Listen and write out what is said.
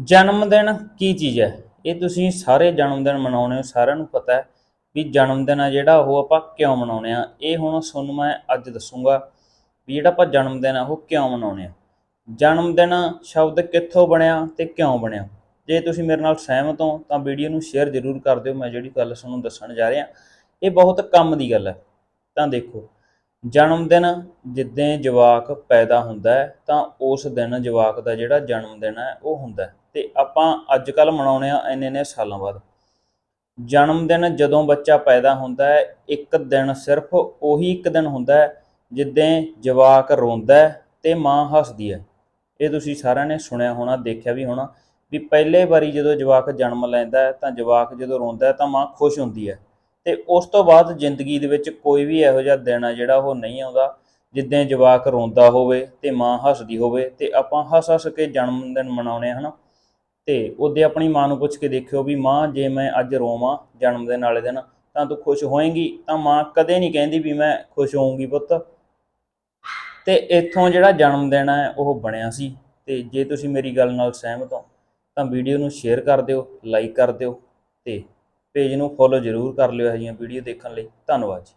ਜਨਮ ਦਿਨ ਕੀ ਚੀਜ਼ ਹੈ? ਇਹ ਤੁਸੀਂ ਸਾਰੇ ਜਨਮ ਦਿਨ ਮਨਾਉਣੇ ਹੋ, ਸਾਰਿਆਂ ਨੂੰ ਪਤਾ ਹੈ ਵੀ ਜਨਮ ਦਿਨ ਆ ਜਿਹੜਾ, ਉਹ ਆਪਾਂ ਕਿਉਂ ਮਨਾਉਣੇ ਆ ਇਹ ਹੁਣ ਤੁਹਾਨੂੰ ਮੈਂ ਅੱਜ ਦੱਸੂਗਾ ਵੀ ਜਿਹੜਾ ਆਪਾਂ ਜਨਮ ਦਿਨ ਆ, ਉਹ ਕਿਉਂ ਮਨਾਉਣੇ ਆ ਜਨਮ ਦਿਨ ਸ਼ਬਦ ਕਿੱਥੋਂ ਬਣਿਆ ਤੇ ਕਿਉਂ ਬਣਿਆ? ਜੇ ਤੁਸੀਂ ਮੇਰੇ ਨਾਲ ਸਹਿਮਤ ਹੋ, ਤਾਂ ਵੀਡੀਓ ਨੂੰ ਸ਼ੇਅਰ ਜ਼ਰੂਰ ਕਰ ਦਿਓ। ਮੈਂ ਜਿਹੜੀ ਗੱਲ ਤੁਹਾਨੂੰ ਦੱਸਣ ਜਾ ਰਿਹਾ, ਇਹ ਬਹੁਤ ਕੰਮ ਦੀ ਗੱਲ ਹੈ। ਤਾਂ ਦੇਖੋ ਜਨਮ ਦਿਨ ਜਿੱਦਾਂ ਜਵਾਕ ਪੈਦਾ ਹੁੰਦਾ ਹੈ, ਤਾਂ ਉਸ ਦਿਨ ਜਵਾਕ ਦਾ ਜਿਹੜਾ ਜਨਮ ਦਿਨ ਹੈ, ਉਹ ਹੁੰਦਾ ਹੈ। ਤੇ ਆਪਾਂ ਅੱਜ ਕੱਲ ਮਨਾਉਣੇ ਆ ਇੰਨੇ ਨੇ ਸਾਲਾਂ ਬਾਅਦ। ਜਨਮ ਦਿਨ ਜਦੋਂ ਬੱਚਾ ਪੈਦਾ ਹੁੰਦਾ ਹੈ, ਇੱਕ ਦਿਨ ਸਿਰਫ ਉਹੀ ਇੱਕ ਦਿਨ ਹੁੰਦਾ ਹੈ, ਜਿੱਦਾਂ ਜਵਾਕ ਰੋਂਦਾ ਹੈ ਤੇ ਮਾਂ ਹੱਸਦੀ ਹੈ। ਇਹ ਤੁਸੀਂ ਸਾਰਿਆਂ ਨੇ ਸੁਣਿਆ ਹੋਣਾ, ਦੇਖਿਆ ਵੀ ਹੋਣਾ ਵੀ ਪਹਿਲੇ ਵਾਰੀ ਜਦੋਂ ਜਵਾਕ ਜਨਮ ਲੈਂਦਾ ਹੈ, ਤਾਂ ਜਵਾਕ ਜਦੋਂ ਰੋਂਦਾ ਹੈ, ਤਾਂ ਮਾਂ ਖੁਸ਼ ਹੁੰਦੀ ਹੈ। ਤੇ ਉਸ ਤੋਂ ਬਾਅਦ ਜ਼ਿੰਦਗੀ ਦੇ ਵਿੱਚ ਕੋਈ ਵੀ ਇਹੋ ਜਿਹਾ ਦਿਨ ਆ ਜਿਹੜਾ ਉਹ ਨਹੀਂ ਆਉਂਦਾ, ਜਿੱਦਾਂ ਜਵਾਕ ਰੋਂਦਾ ਹੋਵੇ ਤੇ ਮਾਂ ਹੱਸਦੀ ਹੋਵੇ ਤੇ ਆਪਾਂ ਹੱਸ ਹੱਸ ਕੇ ਜਨਮ ਦਿਨ ਮਨਾਉਣੇ ਆ ਹਨਾ। ਤੇ ਉਹਦੇ ਆਪਣੀ ਮਾਂ ਨੂੰ ਪੁੱਛ ਕੇ ਦੇਖਿਓ ਵੀ ਮਾਂ, ਜੇ ਮੈਂ ਅੱਜ ਰੋਵਾਂ ਜਨਮ ਦਿਨ ਵਾਲੇ ਦਿਨ, ਤਾਂ ਤੂੰ ਖੁਸ਼ ਹੋਏਂਗੀ? ਤਾਂ ਮਾਂ ਕਦੇ ਨਹੀਂ ਕਹਿੰਦੀ ਵੀ ਮੈਂ ਖੁਸ਼ ਹੋਊਂਗੀ ਪੁੱਤ। ਤੇ ਇੱਥੋਂ ਜਿਹੜਾ ਜਨਮ ਦਿਨ ਹੈ ਉਹ ਬਣਿਆ ਸੀ। ਤੇ ਜੇ ਤੁਸੀਂ ਮੇਰੀ ਗੱਲ ਨਾਲ ਸਹਿਮਤ ਹੋ, ਤਾਂ ਵੀਡੀਓ ਨੂੰ ਸ਼ੇਅਰ ਕਰ ਦਿਓ, ਲਾਈਕ ਕਰ ਦਿਓ ਤੇ ਪੇਜ ਨੂੰ ਫੋਲੋ ਜ਼ਰੂਰ ਕਰ ਲਿਓ ਇਹ ਜਿਹੀਆਂ ਵੀਡੀਓ ਦੇਖਣ ਲਈ। ਧੰਨਵਾਦ ਜੀ।